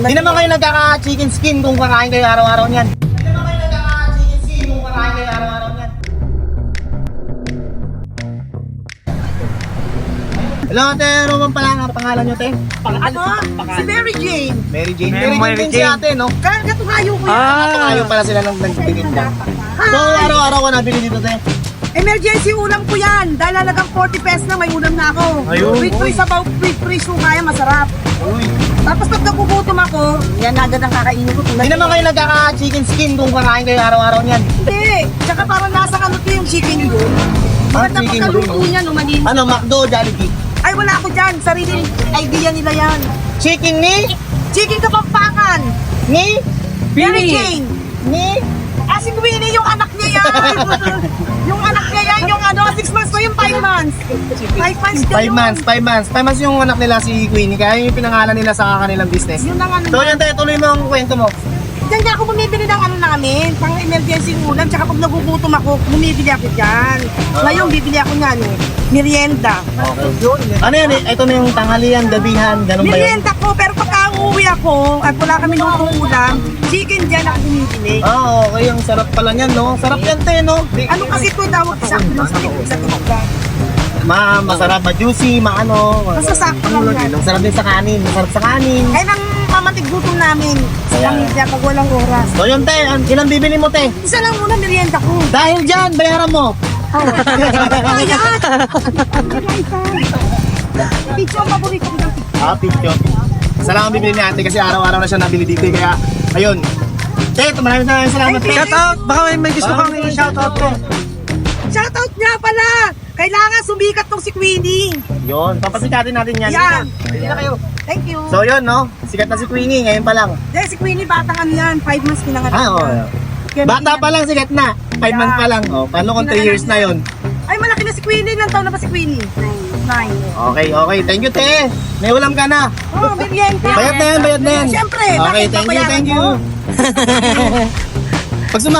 Hindi naman kayo nagkaka-chicken skin kung kakain kayo araw-araw niyan. Hindi naman kayo nagkaka-chicken skin kung kakain kayo araw-araw niyan. Hello, ate. Bang pala ang pangalan niyo, te? Ano? Si Mary Jane. Mary Jane. Mary Mary Jane si ate, no? Kaya katuhayo ko yan. Ah, Ayaw pala sila nang nagtitingin ka. So, araw-araw ko nabili dito, te. Emergency ulam ko yan. Dahil halagang 40 pesos na may ulam na ako. Ayun. With free sabaw, with free kaya masarap. Uy. Tapos pag nagugutom ako, yan agad ang kakainin ko. Hindi naman kayo nagkaka-chicken skin kung kakain kayo araw-araw niyan. Hindi. Tsaka parang nasa ano to yung chicken doon. Ah, Maganda chicken pagkaluto doon. niya no, malinis. Ano, McDo, Jollibee? Ay, wala ako dyan. Sariling idea nila yan. Chicken ni? Chicken kapampangan. Ni? Mary Jane. Ni? Ah, si Winnie, yung anak niya yan. yung anak niya yan, 6 months ko yung 5 months. 5 months ko Five yun. months, five months. Five months yung anak nila si Queenie, kaya yung pinangalan nila sa kanilang business. Yun ang ano. So yan tayo, tuloy mo ang kwento mo. Diyan ako bumibili ng ano namin, pang emergency ulam, tsaka pag nagugutom ako, bumibili ako dyan. Ngayon, bibili ako nga, ano, merienda. Okay. Ano yan eh? Ito na yung tanghalian, gabihan, ganun ba yun? Merienda ko, pero pagka ako, at wala kami lutong ulam, chicken dyan ako bumibili. Ah, okay. Ang sarap pala niyan, no? Sarap yan, te, no? Ano kasi ito tawag sa akin sa sa tinagda? Ma, masarap, ma-juicy, ma-ano. Basta sakto lang yan. Ang sarap din sa kanin, masarap sa kanin. Kaya nang mamatig gutom namin sa pamilya pag walang oras. So yun, te, an- ilang bibili mo, te? Isa lang muna merienda ko. Dahil dyan, bayaran mo. Ayan! Pizza ang paborito ko ng pizza. Ah, picture. Isa lang ang bibili ni ate kasi araw-araw na siya nabili dito. eh. Kaya, ayun. Te, maraming maraming salamat, te. shout out! Baka may, may gusto kang i-shout out ko. Shoutout niya pala! Kailangan sumikat tong si Queenie. Yun, papasikatin natin yan. Yan. Hindi na kayo. Thank you. So yun, no? Sikat na si Queenie, ngayon pa lang. Dahil si Queenie, batang ano yan. 5 months pinanganak Ah, oo. Kaya Bata pa lang, sikat na. 5 months pa lang. Oh, paano kung 3 years na yun? Ay, malaki na si Queenie. Ilang taon na ba si Queenie? Nine. Okay, okay. Thank you, te. May ulam ka na. Oh, merienda. Bayad na yan, bayad na yan. Siyempre. Okay, thank you, thank you. Pag suma